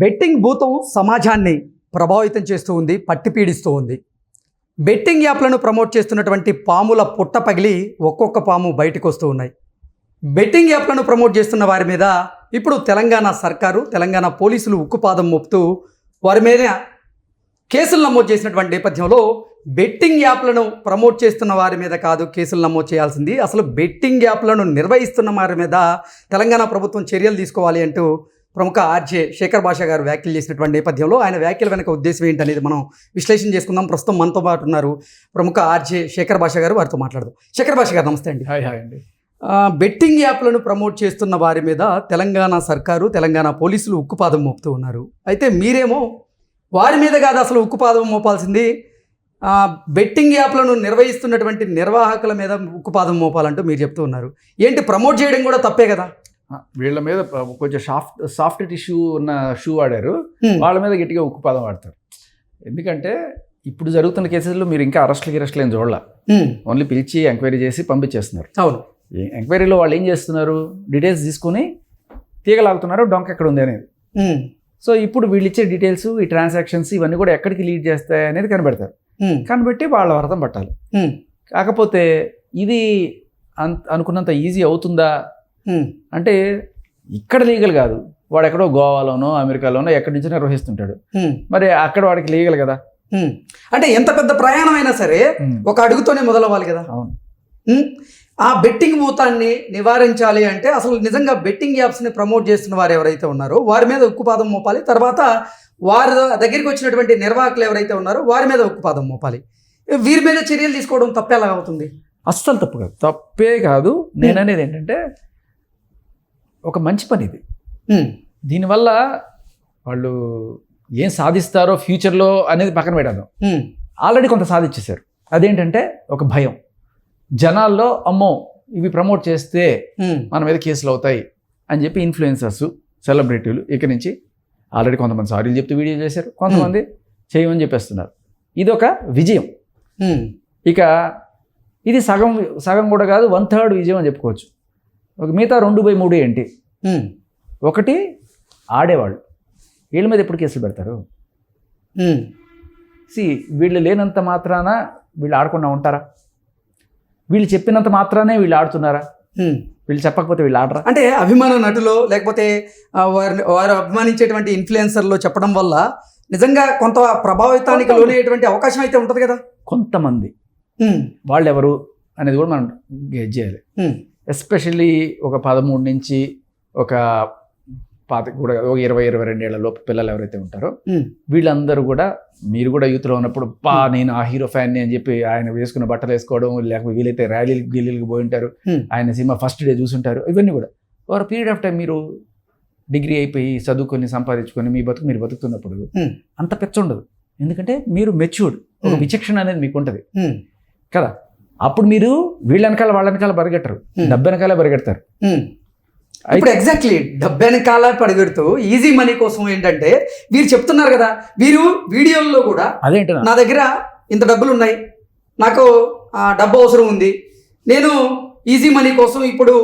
Betting భూతం సమాజాన్ని ప్రభావితం చేస్తూ ఉంది పట్టి పీడిస్తూ ఉంది. బెట్టింగ్ యాప్లను ప్రమోట్ చేస్తున్నటువంటి పాముల పుట్ట పగిలి ఒక్కొక్క పాము బయటకు వస్తూ ఉన్నాయి. బెట్టింగ్ యాప్లను ప్రమోట్ చేస్తున్న వారి మీద ఇప్పుడు తెలంగాణ సర్కారు తెలంగాణ పోలీసులు ఉక్కుపాదం మోపుతూ వారి మీద కేసులు నమోదు చేసినటువంటి నేపథ్యంలో బెట్టింగ్ యాప్లను ప్రమోట్ చేస్తున్న వారి మీద కాదు కేసులు నమోదు చేయాల్సింది. అసలు బెట్టింగ్ యాప్లను నిర్వహిస్తున్న వారి మీద తెలంగాణ ప్రభుత్వం చర్యలు తీసుకోవాలి అంటూ ప్రముఖ ఆర్జే శేఖర్ భాష గారు వ్యాఖ్యలు చేసినటువంటి నేపథ్యంలో ఆయన వ్యాఖ్యల వెనక ఉద్దేశం ఏంటనేది మనం విశ్లేషణ చేసుకుందాం. ప్రస్తుతం మనతో పాటు ఉన్నారు ప్రముఖ ఆర్జే శేఖర్ భాష గారు. వారితో మాట్లాడదాం. శేఖర్ భాష గారు నమస్తే అండి. హాయ్ హాయ్ అండి. బెట్టింగ్ యాప్లను ప్రమోట్ చేస్తున్న వారి మీద తెలంగాణ సర్కారు తెలంగాణ పోలీసులు ఉక్కుపాదం మోపుతూ ఉన్నారు. అయితే మీరేమో వారి మీద కాదు అసలు ఉక్కుపాదం మోపాల్సింది. బెట్టింగ్ యాప్లను నిర్వహిస్తున్నటువంటి నిర్వాహకుల మీద ఉక్కుపాదం మోపాలంటూ మీరు చెప్తూ ఉన్నారు. ఏంటి ప్రమోట్ చేయడం కూడా తప్పే కదా? వీళ్ళ మీద కొంచెం సాఫ్ట్ సాఫ్ట్ టిష్యూ ఉన్న షూ వాడారు. వాళ్ళ మీద గట్టిగా ఉక్కుపాదం వాడతారు ఎందుకంటే ఇప్పుడు జరుగుతున్న కేసుల్లో మీరు ఇంకా అరెస్టులు గిరెస్టులు ఏం చూడాల. ఓన్లీ పిలిచి ఎంక్వైరీ చేసి పంపించేస్తున్నారు అవును ఎంక్వైరీలో వాళ్ళు ఏం చేస్తున్నారు డీటెయిల్స్ తీసుకుని తీగలాగుతున్నారు డొంక ఎక్కడ ఉంది అనేది. సో ఇప్పుడు వీళ్ళు ఇచ్చే డీటెయిల్స్ ఈ ట్రాన్సాక్షన్స్ ఇవన్నీ కూడా ఎక్కడికి లీడ్ చేస్తాయి అనేది కనిపెడతారు. కనిపెట్టి వాళ్ళ అర్థం పట్టాలి. కాకపోతే ఇది అన్ అనుకున్నంత ఈజీ అవుతుందా. అంటే ఇక్కడ లీగల్ కాదు. వాడు ఎక్కడో గోవాలోనో అమెరికాలోనో ఎక్కడి నుంచో నిర్వహిస్తుంటాడు. మరి అక్కడ వాడికి లీగల్ కదా. అంటే ఎంత పెద్ద ప్రయాణం అయినా సరే ఒక అడుగుతోనే మొదలవ్వాలి కదా? అవును. ఆ బెట్టింగ్ భూతాన్ని నివారించాలి అంటే అసలు నిజంగా బెట్టింగ్ యాప్స్ని ప్రమోట్ చేస్తున్న వారు ఎవరైతే ఉన్నారో వారి మీద ఉక్కుపాదం మోపాలి. తర్వాత వారి దగ్గరికి వచ్చినటువంటి నిర్వాహకులు ఎవరైతే ఉన్నారో వారి మీద ఉక్కుపాదం మోపాలి. వీరి మీద చర్యలు తీసుకోవడం తప్పేలా అవుతుంది? అస్సలు తప్పు కాదు. తప్పే కాదు. నేను అనేది ఏంటంటే ఒక మంచి పని ఇది. దీనివల్ల వాళ్ళు ఏం సాధిస్తారో ఫ్యూచర్లో అనేది పక్కన పెట్టాను ఆల్రెడీ కొంత సాధించేశారు అదేంటంటే ఒక భయం. జనాల్లో అమ్మో ఇవి ప్రమోట్ చేస్తే మన మీద కేసులు అవుతాయి అని చెప్పి ఇన్ఫ్లుయెన్సర్స్ సెలబ్రిటీలు ఇక నుంచి ఆల్రెడీ కొంతమంది సారీలు చెప్తూ వీడియో చేశారు. కొంతమంది చేయమని చెప్పేస్తున్నారు. ఇది ఒక విజయం ఇక ఇది సగం సగం కూడా కాదు వన్ థర్డ్ విజయం అని చెప్పుకోవచ్చు. ఒక మిగతా రెండు బై మూడు ఏంటి? ఒకటి ఆడేవాళ్ళు. వీళ్ళ మీద ఎప్పుడు కేసులు పెడతారు? సి వీళ్ళు లేనంత మాత్రాన వీళ్ళు ఆడకుండా ఉంటారా? వీళ్ళు చెప్పినంత మాత్రానే వీళ్ళు ఆడుతున్నారా. వీళ్ళు చెప్పకపోతే వీళ్ళు ఆడరా? అంటే అభిమాన నటులో లేకపోతే వారిని వారు అభిమానించేటువంటి ఇన్ఫ్లుయెన్సర్లో చెప్పడం వల్ల నిజంగా కొంత ప్రభావితానికి లోనయ్యేటువంటి అవకాశం అయితే ఉంటుంది కదా? కొంతమంది. ఉమ్, వాళ్ళు ఎవరు అనేది కూడా మనం గెజ్ చేయాలి. ఉమ్, ఎస్పెషల్లీ ఒక పదమూడు నుంచి ఒక పాత కూడా ఒక ఇరవై ఇరవై రెండేళ్ళ లోపు పిల్లలు ఎవరైతే ఉంటారో వీళ్ళందరూ కూడా మీరు కూడా యూత్లో ఉన్నప్పుడు పా నేను ఆ హీరో ఫ్యాన్ని అని చెప్పి ఆయన వేసుకున్న బట్టలు వేసుకోవడం లేకపోతే వీలైతే ర్యాలీలు గిల్లీలకు పోయి ఉంటారు. ఆయన సినిమా ఫస్ట్ డే చూసుంటారు ఇవన్నీ కూడా. ఓవర్ పీరియడ్ ఆఫ్ టైం మీరు డిగ్రీ అయిపోయి చదువుకొని సంపాదించుకొని మీ బతుకు మీరు బతుకుతున్నప్పుడు. అంత పెచ్చ ఉండదు. ఎందుకంటే మీరు మెచ్యూర్డ్. ఒక. విచక్షణ అనేది మీకు ఉంటుంది కదా? అప్పుడు మీరు వీళ్ళ వెనకాల వాళ్ళ వెనకాల పరిగెట్టరు. Hmm. డబ్బు వెనకాల పరిగెడతారు ఉమ్. ఇప్పుడు ఎగ్జాక్ట్లీ డబ్బెనకాల పడిగెడుతూ ఈజీ మనీ కోసం ఏంటంటే వీరు చెప్తున్నారు కదా వీరు వీడియోల్లో కూడా అదేంటి నా? దగ్గర ఇంత డబ్బులు ఉన్నాయి నాకు డబ్బు అవసరం ఉంది నేను ఈజీ మనీ కోసం ఇప్పుడు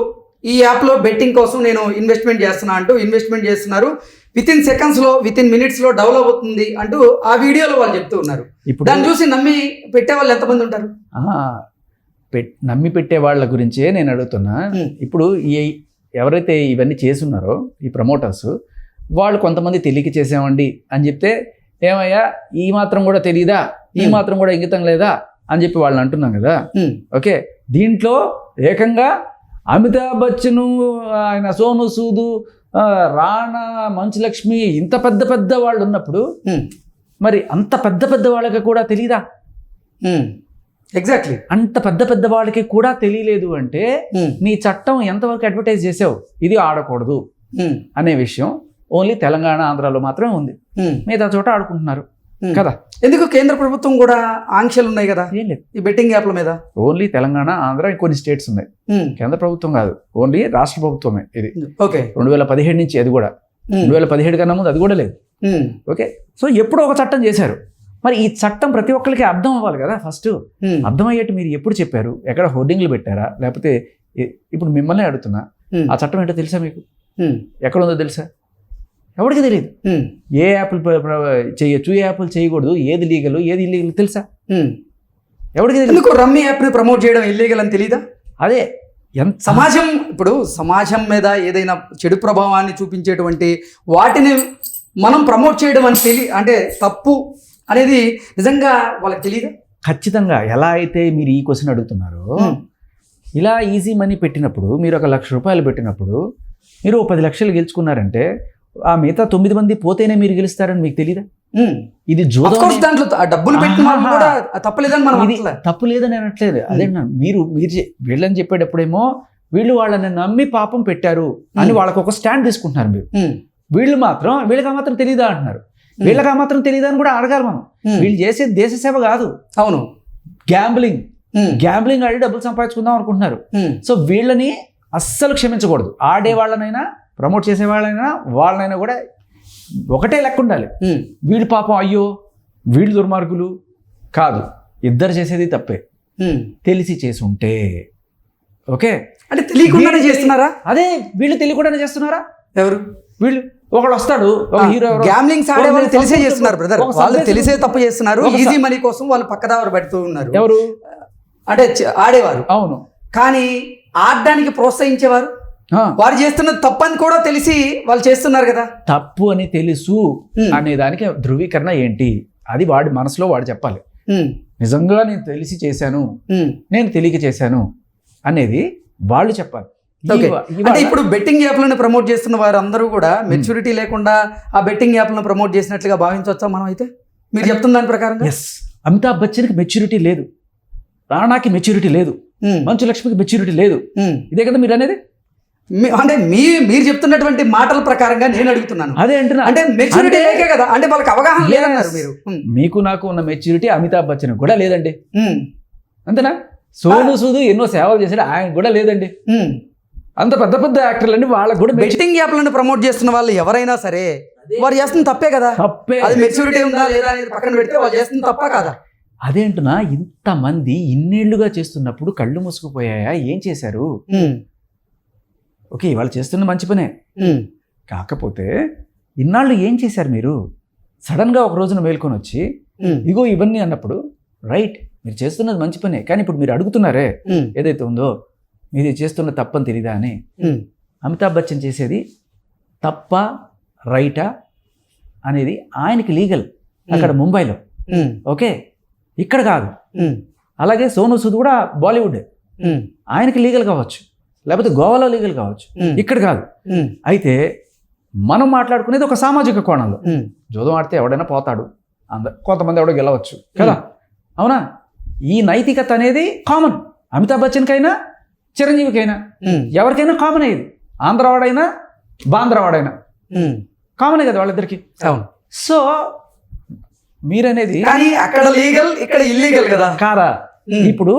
ఈ యాప్లో బెట్టింగ్ కోసం నేను ఇన్వెస్ట్మెంట్ చేస్తున్నా అంటూ ఇన్వెస్ట్మెంట్ చేస్తున్నారు. విత్ ఇన్ సెకండ్స్లో విత్ ఇన్ మినిట్స్లో డెవలప్ అవుతుంది అంటూ ఆ వీడియోలో వాళ్ళు చెప్తూ ఉన్నారు. ఇప్పుడు దాన్ని చూసి నమ్మి పెట్టే వాళ్ళు ఎంతమంది ఉంటారు? నమ్మి పెట్టే వాళ్ళ గురించే నేను అడుగుతున్నా. ఇప్పుడు ఈ ఎవరైతే ఇవన్నీ చేసున్నారో ఈ ప్రమోటర్స్ వాళ్ళు కొంతమంది తెలియక చేసామండి అని చెప్తే ఏమయ్యా ఈ మాత్రం కూడా తెలియదా ఈ. మాత్రం కూడా ఇంగితం లేదా? అని చెప్పి వాళ్ళని అంటున్నాం కదా. ఓకే. దీంట్లో ఏకంగా అమితాబ్ బచ్చను ఆయన సోను సూదు రాణా మంచులక్ష్మి ఇంత పెద్ద పెద్ద వాళ్ళు ఉన్నప్పుడు మరి అంత పెద్ద పెద్ద వాళ్ళకి కూడా తెలియదా. ఎగ్జాక్ట్లీ అంత పెద్ద పెద్ద వాళ్ళకి కూడా తెలియలేదు అంటే ఉమ్, నీ చట్టం ఎంతవరకు అడ్వర్టైజ్ చేసావు? ఇది ఆడకూడదు ఉమ్, అనే విషయం ఓన్లీ తెలంగాణ ఆంధ్రాలో మాత్రమే ఉంది. ఉమ్, మిగతా చోట ఆడుకుంటున్నారు. కదా? ఎందుకు కేంద్ర ప్రభుత్వం కూడా ఆంక్షలు ఉన్నాయి కదా? ఏం లేదు. ఈ బెట్టింగ్ యాప్ల మీద? ఓన్లీ తెలంగాణ ఆంధ్ర కొన్ని స్టేట్స్ ఉన్నాయి. కేంద్ర ప్రభుత్వం కాదు. ఓన్లీ రాష్ట్ర ప్రభుత్వమే ఇది. ఓకే రెండు వేల పదిహేడు నుంచి అది కూడా. రెండు వేల పదిహేడు కన్నా ముందు అది కూడా లేదు. ఓకే సో ఎప్పుడో ఒక చట్టం చేశారు. మరి ఈ చట్టం ప్రతి ఒక్కరికి అర్థం అవ్వాలి కదా ఫస్ట్ అర్థమయ్యేట్టు మీరు ఎప్పుడు చెప్పారు? ఎక్కడ హోర్డింగ్లు పెట్టారా? లేకపోతే ఇప్పుడు మిమ్మల్ని అడుగుతున్నా. ఆ చట్టం ఏంటో తెలుసా మీకు? ఎక్కడ ఉందో తెలుసా? ఎవరికి తెలియదు ఏ యాప్లు చేయొచ్చు ఏ యాప్లు చేయకూడదు ఏది లీగల్ ఏది ఇల్లీగల్ తెలుసా. ఎవరికి తెలియదు రమ్మీ యాప్ని ప్రమోట్ చేయడం ఇల్లీగల్ అని తెలీదా? అదే ఎంత సమాజం ఇప్పుడు సమాజం మీద ఏదైనా చెడు ప్రభావాన్ని చూపించేటువంటి వాటిని మనం ప్రమోట్ చేయడం అని తెలి అంటే తప్పు అనేది నిజంగా వాళ్ళకి తెలియదా ఖచ్చితంగా. ఎలా అయితే మీరు ఈ క్వశ్చన్ అడుగుతున్నారో ఇలా ఈజీ మనీ పెట్టినప్పుడు మీరు ఒక లక్ష రూపాయలు పెట్టినప్పుడు మీరు పది లక్షలు గెలుచుకున్నారంటే ఆ మిగతా తొమ్మిది మంది పోతేనే మీరు గెలుస్తారని మీకు తెలియదా. ఇది దాంట్లో డబ్బులు తప్పలేదని మనం ఇది అనట్లే. తప్పు లేదని అనట్లేదు. అదే మీరు మీరు వీళ్ళని చెప్పేటప్పుడేమో వీళ్ళు వాళ్ళని నమ్మి పాపం పెట్టారు అని. వాళ్ళకి ఒక స్టాండ్ తీసుకుంటున్నారు మీరు. వీళ్ళు మాత్రం వీళ్ళకి మాత్రం తెలియదా అంటున్నారు. వీళ్ళకి ఆ మాత్రం తెలియదా అని కూడా అడగాలి మనం. వీళ్ళు చేసేది దేశ సేవ కాదు. అవును. గ్యాంబ్లింగ్ గ్యాంబ్లింగ్ ఆడి డబ్బులు సంపాదించుకుందాం అనుకుంటున్నారు. సో వీళ్ళని అస్సలు క్షమించకూడదు. ఆడే వాళ్ళనైనా ప్రమోట్ చేసే వాళ్ళైనా వాళ్ళనైనా కూడా ఒకటే లెక్క ఉండాలి. వీళ్ళు పాపం అయ్యో వీళ్ళు దుర్మార్గులు కాదు. ఇద్దరు చేసేది తప్పే. తెలిసి చేసి ఉంటే. ఓకే? అంటే తెలియకుండానే చేస్తున్నారా? అదే వీళ్ళు తెలియకుండానే చేస్తున్నారా? ఎవరు? వీళ్ళు ఒకడు వస్తాడు ఒక హీరో గ్యామ్లింగ్స్ ఆడే వాళ్ళు తెలిసే చేస్తున్నారు బ్రదర్ వాళ్ళు తెలిసే తప్పు చేస్తున్నారు ఈజీ మనీ కోసం వాళ్ళు పక్కదావరు పెడుతూ ఉన్నారు. ఎవరు? అంటే ఆడేవారు. అవును. కానీ ఆడడానికి ప్రోత్సహించేవారు? వారు చేస్తున్నది తప్పని కూడా తెలిసి వాళ్ళు చేస్తున్నారు కదా? తప్పు అని తెలుసు. అనే దానికి ధృవీకరణ ఏంటి? అది వాడి మనసులో వాడు చెప్పాలి. నిజంగా నేను తెలిసి చేశాను. నేను తెలియక చేశాను అనేది వాళ్ళు చెప్పాలి. అంటే ఇప్పుడు బెట్టింగ్ యాప్లను ప్రమోట్ చేస్తున్న వారు అందరూ కూడా మెచ్యూరిటీ లేకుండా ఆ బెట్టింగ్ యాప్లను ప్రమోట్ చేసినట్లుగా భావించవచ్చా మనం అయితే? మీరు చెప్తున్న దాని ప్రకారం ఎస్ అమితాబ్ బచ్చన్కి మెచ్యూరిటీ లేదు. రాణాకి మెచ్యూరిటీ లేదు. మంచు లక్ష్మికి మెచ్యూరిటీ లేదు. ఇదే కదా మీరు అనేది? అంటే మీ మీరు చెప్తున్నటువంటి మాటల ప్రకారంగా నేను అడుగుతున్నాను. అదే అంటున్నా. అంటే మెచ్యూరిటీ లేకే కదా. అంటే వాళ్ళకి అవగాహన. లేదన్నారు మీరు. ఉమ్, మీకు నాకు ఉన్న మెచ్యూరిటీ అమితాబ్ బచ్చన్ కూడా లేదండి. అంతేనా? సోను సూదు ఎన్నో సేవలు చేశాడు. ఆయన కూడా లేదండి. అంత పెద్ద పెద్ద యాక్టర్లు అండి వాళ్ళకి కూడా బెట్టింగ్ యాప్లను ప్రమోట్ చేస్తున్న వాళ్ళు ఎవరైనా సరే వారు చేస్తున్న తప్పే కదా? తప్పే. అది మెచ్యూరిటీ ఉందా లేదా అనేది పక్కన పెడితే వాళ్ళు చేస్తున్న తప్ప కాదా? అదేంటున్నా ఇంతమంది ఇన్నేళ్ళుగా చేస్తున్నప్పుడు కళ్ళు మూసుకుపోయాయా? ఏం చేశారు? ఓకే వాళ్ళు చేస్తున్న మంచి పనే. కాకపోతే ఇన్నాళ్ళు ఏం చేశారు మీరు? సడన్గా ఒక రోజున మేల్కొని వచ్చి ఇగో ఇవన్నీ అన్నప్పుడు రైట్ మీరు చేస్తున్నది మంచి పనే కానీ ఇప్పుడు మీరు అడుగుతున్నారే ఏదైతే ఉందో మీరు చేస్తున్న తప్పని తెలీదా అని అమితాబ్ బచ్చన్ చేసేది తప్ప రైటా అనేది ఆయనకి లీగల్ అక్కడ ముంబైలో. ఓకే? ఇక్కడ కాదు. అలాగే సోను సూద్ కూడా బాలీవుడ్. ఆయనకి లీగల్ కావచ్చు. లేకపోతే గోవాలో లీగల్ కావచ్చు. ఇక్కడ కాదు. అయితే మనం మాట్లాడుకునేది ఒక సామాజిక కోణంలో. జూదం ఆడితే ఎవడైనా పోతాడు. అంద కొంతమంది ఎవడో గెలవచ్చు. కదా? అవునా? ఈ నైతికత అనేది కామన్. అమితాబ్ బచ్చన్కైనా చిరంజీవికైనా ఎవరికైనా కామన్ ఇది. ఆంధ్రవాడైనా బాంధ్రవాడైనా. కామనే కదా వాళ్ళిద్దరికి. అవును. సో మీరనేది కానీ అక్కడ లీగల్ ఇక్కడ ఇల్లీగల్ కదా. కాదా. ఇప్పుడు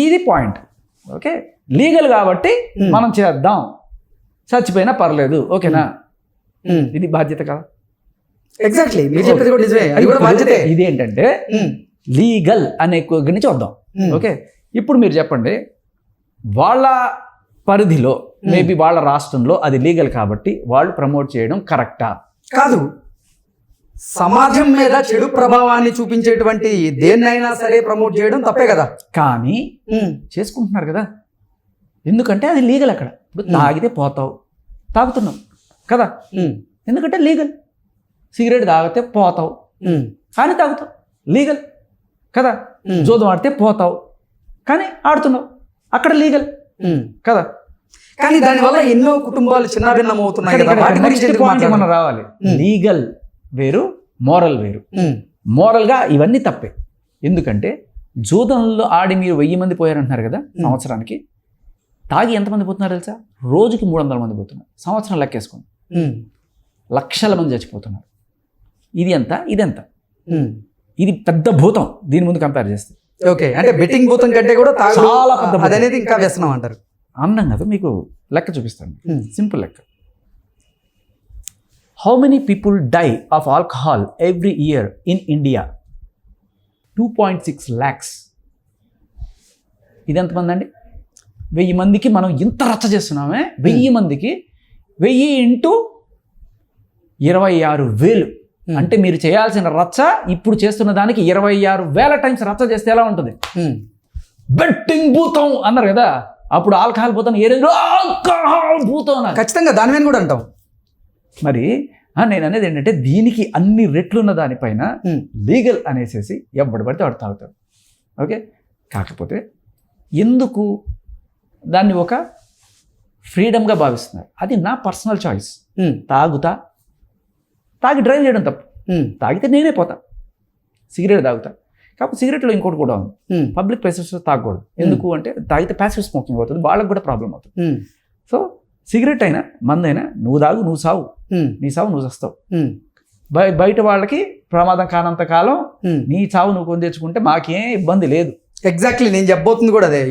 ఇది పాయింట్ ఓకే? లీగల్ కాబట్టి. మనం చేద్దాం. చచ్చిపోయినా పర్లేదు. ఓకేనా? ఇది బాధ్యత కదా? ఎగ్జాక్ట్లీ మీరు చెప్పేది కూడా నిజమే. అది కూడా బాధ్యతే. ఇదేంటంటే ఉమ్, లీగల్ అనే చూద్దాం. ఉమ్, ఓకే? ఇప్పుడు మీరు చెప్పండి. వాళ్ళ పరిధిలో మేబీ వాళ్ళ రాష్ట్రంలో అది లీగల్ కాబట్టి వాళ్ళు ప్రమోట్ చేయడం కరెక్టా? కాదు. సమాజం మీద చెడు ప్రభావాన్ని చూపించేటువంటి దేన్నైనా సరే ప్రమోట్ చేయడం తప్పే కదా? కానీ చేసుకుంటున్నారు కదా? ఎందుకంటే అది లీగల్ అక్కడ. ఇప్పుడు. తాగితే పోతావు తాగుతున్నావు కదా? ఎందుకంటే లీగల్. సిగరెట్ తాగితే పోతావు కానీ తాగుతావు. లీగల్ కదా? జోదం ఆడితే పోతావు కానీ ఆడుతున్నావు. అక్కడ లీగల్. కదా? కానీ దానివల్ల ఎన్నో కుటుంబాలు చిన్నభిన్నం అవుతున్నాయి కదా? వాటి గురించి మనం? రావాలి. లీగల్ వేరు మోరల్ వేరు. మోరల్గా ఇవన్నీ తప్పే. ఎందుకంటే జూదంలో ఆడి మీరు వెయ్యి మంది పోయారంటున్నారు కదా. సంవత్సరానికి. తాగి ఎంతమంది పోతున్నారు తెలుసా? రోజుకి మూడు వందల మంది పోతున్నారు. సంవత్సరం లెక్కేసుకోండి లక్షల మంది చచ్చిపోతున్నారు. ఇది ఎంత? ఇది ఎంత ఉమ్. ఇది పెద్ద భూతం. దీని ముందు కంపేర్ చేస్తే. ఓకే అంటే బెట్టింగ్ భూతం కంటే కూడా చాలా పెద్ద భూతం. అదనేది ఇంకా వ్యసనం అంటారు. అన్నం కదా మీకు లెక్క చూపిస్తాను. సింపుల్ లెక్క. How many people die of alcohol every year in India two point six lakhs ఇది ఎంతమంది అండి? వెయ్యి మందికి మనం ఇంత రచ్చ చేస్తున్నామే? వెయ్యి మందికి వెయ్యి ఇంటూ ఇరవై ఆరు వేలు. Hmm. అంటే మీరు చేయాల్సిన రచ్చ ఇప్పుడు చేస్తున్న దానికి ఇరవై ఆరు వేల టైమ్స్ రచ్చ చేస్తే ఎలా ఉంటుంది? ఉమ్, బెట్టింగ్ భూతం అన్నారు కదా. అప్పుడు ఆల్కహాల్ భూతం ఏ ఆల్కహాల్ భూతం ఖచ్చితంగా దాని మీద కూడా అంటాం. మరి నేను అనేది ఏంటంటే దీనికి అన్ని రెట్లున్న దానిపైన ఉమ్, లీగల్ అనేసేసి ఎవడు పడితే వాడు తాగుతాడు. ఓకే? కాకపోతే ఎందుకు దాన్ని ఒక ఫ్రీడమ్గా భావిస్తున్నారు? అది నా పర్సనల్ చాయిస్. తాగుతా తాగి డ్రైవ్ చేయడం తప్పు. తాగితే నేనే పోతా. సిగరెట్ తాగుతా. కాకపోతే సిగరెట్లో ఇంకోటి కూడా ఉంది. పబ్లిక్ ప్లేసెస్లో తాగకూడదు. ఎందుకు అంటే తాగితే ప్యాసివ్ స్మోకింగ్ అవుతుంది. వాళ్ళకి కూడా ప్రాబ్లం అవుతుంది. సో సిగరెట్ అయినా మందైనా నువ్వు తాగు నువ్వు సావు. నీ సావు నువ్వు చస్తావు. బయట వాళ్ళకి ప్రమాదం కానంత కాలం. నీ చావు నువ్వు కొని తెచ్చుకుంటే మాకేం ఇబ్బంది లేదు. ఎగ్జాక్ట్లీ నేను చెప్పబోతుంది కూడా అదే.